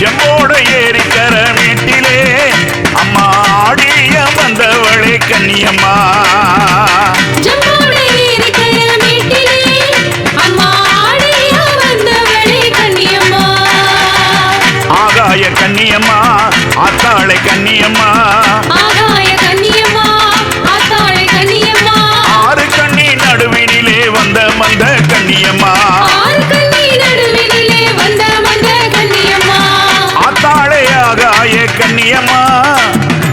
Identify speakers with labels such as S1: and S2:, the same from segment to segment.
S1: செம்போட ஏரிக்கர வீட்டிலே அம்மா ஆடிய வந்தவளே கன்னியம்மா. ஆகாய கன்னியம்மா ஆத்தாளை கன்னியம்மா. ஆறு கண்ணி நடுவினிலே வந்த மந்த கன்னியம்மா.
S2: கன்னியம்மா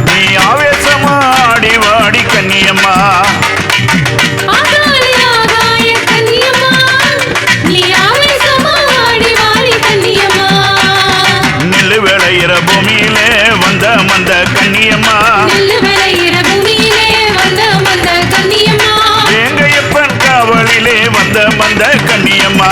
S1: நீ ஆவேசமா ஆடி வாடி விளையிற பூமியிலே வந்த மந்த
S2: வந்த கன்னியம்மா
S1: வேங்கையப்பன் காவலிலே வந்த மந்த கன்னியம்மா